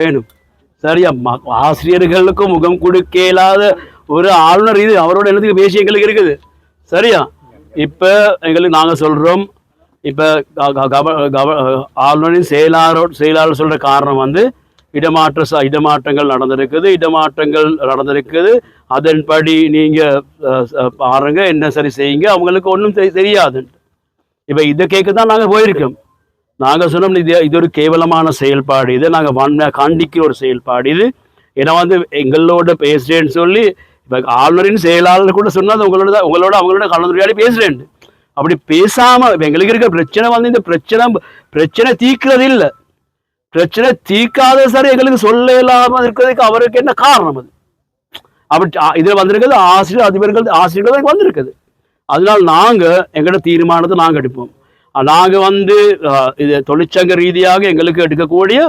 வேணும். சரியா? ம- முகம் கொடுக்க இயலாத ஒரு ஆளுநர் இது அவரோட என்னத்துக்கு பேசி எங்களுக்கு இருக்குது. சரியா? இப்போ எங்களுக்கு நாங்கள் சொல்கிறோம் இப்போ ஆளுநரின் செயலாளர் செயலாளர் சொல்கிற காரணம் வந்து இடமாற்ற ச- இடமாற்றங்கள் நடந்திருக்குது இடமாற்றங்கள் நடந்திருக்குது. அதன்படி நீங்கள் பாருங்கள் என்ன சரி செய்யுங்க. அவங்களுக்கு ஒன்றும் தெரியாது. இப்போ இதை கேட்க தான் நாங்கள் போயிருக்கோம். நாங்கள் சொன்னோம் இது இது ஒரு கேவலமான செயல்பாடு. இது நாங்கள் வன்மையாக காண்டிக்கிற ஒரு செயல்பாடு. இது ஏன்னா வந்து எங்களோட பேசுகிறேன்னு சொல்லி இப்போ ஆளுநரின் செயலாளர் கூட சொன்னால் உங்களோட தான் உங்களோட அவங்களோட கலந்துரையாடி பேசுகிறேன் அப்படி பேசாமல் எங்களுக்கு இருக்க பிரச்சனை வந்து இந்த பிரச்சனை பிரச்சனை தீக்கிறது இல்லை. பிரச்சனை தீர்க்காத சார் எங்களுக்கு சொல்ல இல்லாமல் இருக்கிறதுக்கு அவருக்கு என்ன காரணம் அது? அப்படி இதில் வந்திருக்கிறது ஆசிரியர் அதிபர்கள் ஆசிரியர்கள் தான் வந்திருக்குது அதனால நாங்கள் எங்களோட தீர்மானத்தை நாங்கள் எடுப்போம். நாங்கள் வந்து இது தொழிற்சங்க ரீதியாக எங்களுக்கு எடுக்கக்கூடிய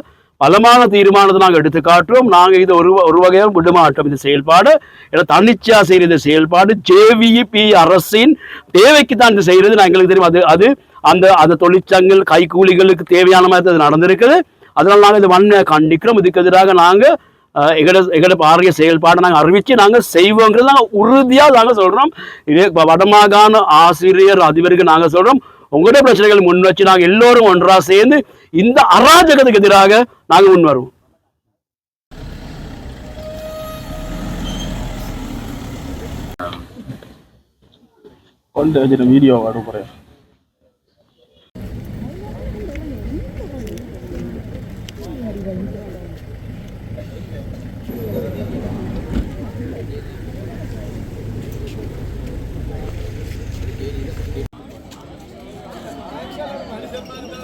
பலமான தீர்மானத்தை நாங்கள் எடுத்து காட்டுவோம் நாங்கள் இது ஒரு ஒரு வகையாக விட மாட்டோம் இந்த செயல்பாடு. ஏன்னா தன்னிச்சையாக செய்கிற இந்த செயல்பாடு. ஜேவிபி அரசின் தேவைக்கு தான் இது செய்கிறது நான் எங்களுக்கு தெரியும் அது அது அந்த அந்த தொழிற்சங்கள் கைக்கூலிகளுக்கு தேவையான மாதிரி அது நடந்திருக்குது. அதனால் நாங்கள் இது வன்மையாக கண்டிக்கிறோம். இதுக்கு எதிராக நாங்கள் அஹ் எங்கட எங்கட பாரிய செயல்பாடை நாங்கள் அறிவித்து நாங்கள் செய்வோங்கிறது நாங்கள் உறுதியாக நாங்கள் சொல்கிறோம் இதே வடமாகாண ஆசிரியர் அதிபருக்கு நாங்கள் சொல்கிறோம் உங்களுடைய பிரச்சனைகள் முன் வச்சு நாங்கள் எல்லோரும் ஒன்றாக சேர்ந்து இந்த அராஜகத்துக்கு எதிராக நாங்கள் முன் வருவோம் கொண்டு வீடியோ வரும் Thank. Yeah.